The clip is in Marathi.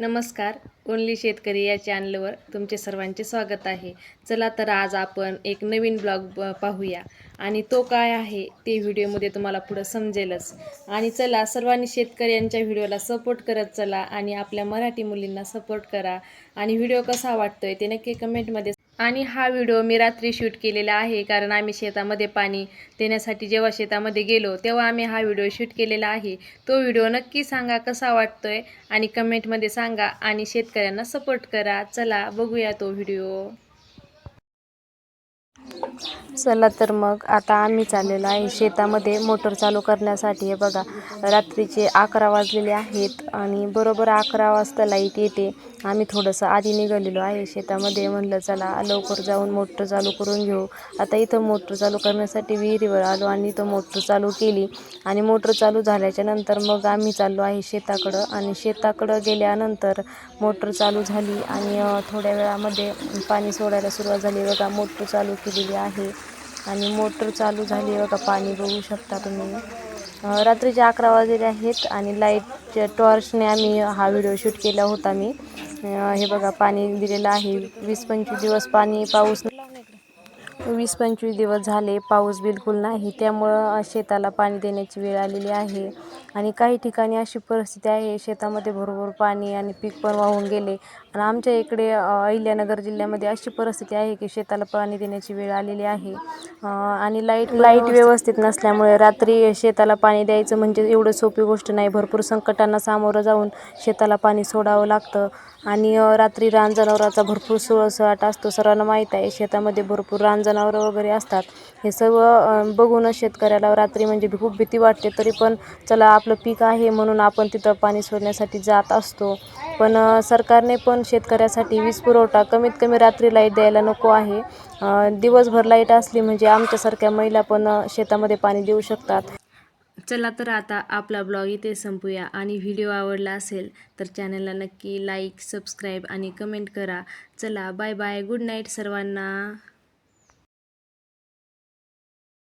नमस्कार. ओनली शेतकरी या चॅनलवर तुमचे सर्वांचे स्वागत आहे. चला तर आज आपण एक नवीन ब्लॉग ब- पाहूया. आणि तो काय आहे ते व्हिडिओमध्ये तुम्हाला पुढं समजेलच. आणि चला सर्वांनी शेतकऱ्यांच्या व्हिडिओला सपोर्ट करत चला आणि आपल्या मराठी मुलींना सपोर्ट करा. आणि व्हिडिओ कसा वाटतोय ते नक्की कमेंटमध्ये आणि हा व्हिडिओ मी रात्री शूट केलेला आहे कारण आम्ही शेतामध्ये पाणी देण्यासाठी जेव्हा शेतामध्ये गेलो तेव्हा आम्ही हा व्हिडिओ शूट केलेला आहे. तो व्हिडिओ नक्की सांगा कसा वाटतोय आणि कमेंटमध्ये सांगा आणि शेतकऱ्यांना सपोर्ट करा. चला बघूया तो व्हिडिओ. चला तर मग आता आम्ही चाललेलो आहे शेतामध्ये मोटर चालू करण्यासाठी. हे बघा रात्रीचे अकरा वाजलेले आहेत आणि बरोबर अकरा वाजता लाइट येते. आम्ही थोडंसं आधी निघालेलो आहे शेतामध्ये. म्हणलं चला लवकर जाऊन मोटर चालू करून घेऊ. आता इथं मोटर चालू करण्यासाठी विहिरीवर आलो आणि इथं मोटर चालू केली. आणि मोटर चालू झाल्याच्यानंतर मग आम्ही चाललो आहे शेताकडं. आणि शेताकडं गेल्यानंतर मोटर चालू झाली आणि थोड्या वेळामध्ये पाणी सोडायला सुरुवात झाली. बघा मोटर चालू केलेली आहे. आणि मोटर चालू झाली आहे. बघा पाणी बघू शकता तुम्ही. रात्रीचे अकरा वाजलेले आहेत आणि लाईटच्या टॉर्चने आम्ही हा व्हिडिओ शूट केला होता मी. हे बघा पाणी दिलेलं आहे. वीस पंचवीस दिवस पाणी पाऊस वीस पंचवीस दिवस झाले पाऊस बिलकुल नाही. त्यामुळं शेताला पाणी देण्याची वेळ आलेली आहे. आणि काही ठिकाणी अशी परिस्थिती आहे शेतामध्ये भरपूर पाणी आणि पीक पण वाहून गेले. आणि आमच्या इकडे अहिल्यानगर जिल्ह्यामध्ये अशी परिस्थिती आहे की शेताला पाणी देण्याची वेळ आलेली आहे. आणि लाइट लाइट व्यवस्थित नसल्यामुळे रात्री शेताला पाणी द्यायचं म्हणजे एवढं सोपी गोष्ट नाही. भरपूर संकटांना सामोरं जाऊन शेताला पाणी सोडावं लागतं. आणि रात्री रानजनावराचा भरपूर सुळसुळाट असतो. सर्वांना माहीत आहे शेतामध्ये भरपूर जनावरं वगैरे असतात. हे सर्व बघूनच शेतकऱ्याला रात्री म्हणजे खूप भीती वाटते. तरी पण चला आपलं पीक आहे म्हणून आपण तिथं पाणी सोडण्यासाठी जात असतो. पण सरकारने पण शेतकऱ्यासाठी वीज पुरवठा कमीत कमी रात्री लाइट द्यायला नको आहे. दिवसभर लाइट असली म्हणजे आमच्यासारख्या महिला पण शेतामध्ये पाणी देऊ शकतात. चला तर आता आपला ब्लॉग इथे संपूया. आणि व्हिडिओ आवडला असेल तर चॅनलला नक्की लाईक सबस्क्राईब आणि कमेंट करा. चला बाय बाय. गुड नाईट सर्वांना.